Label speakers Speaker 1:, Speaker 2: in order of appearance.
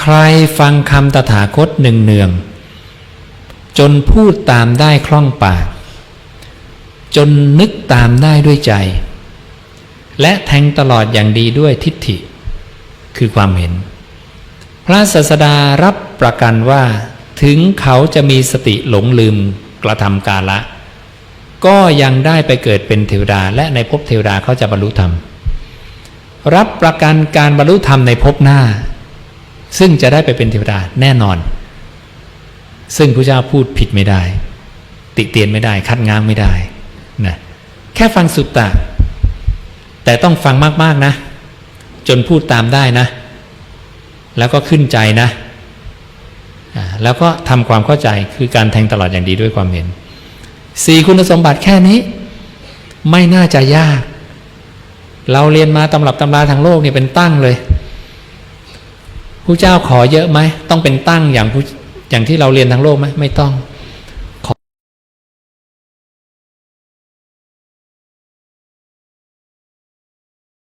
Speaker 1: ใครฟังคำตถาคตหนึ่งเนืองจนพูดตามได้คล่องปาก จนนึกตามได้ด้วยใจ และแทงตลอดอย่างดีด้วยทิฏฐิ คือความเห็น พระศาสดารับประกันว่า ถึงเขาจะมีสติหลงลืมกระทำกาละ ก็ยังได้ไปเกิดเป็นเทวดา และในภพเทวดาเขาจะบรรลุธรรม รับประกันการบรรลุธรรมในภพหน้า ซึ่งจะได้ไปเป็นเทวดาแน่นอน ซึ่งพระเจ้าพูดผิดไม่ได้ ติเตียนไม่ได้ คัดง้างไม่ได้นะแค่ฟังสุตตะ แต่ต้องฟังมาก ๆ นะ จนพูดตามได้นะ แล้วก็ขึ้นใจนะ แล้วก็ทำความเข้าใจคือการแทงตลอดอย่างดีด้วยความเห็นสี่คุณสมบัติแค่นี้ ไม่น่าจะยาก เราเรียนมาตำรับตำราทางโลกนี่เป็นตั้งเลย ผู้เจ้าขอเยอะไหมต้องเป็นตั้งอย่างผู้อย่างที่เราเรียนทางโลกไหมไม่ต้อง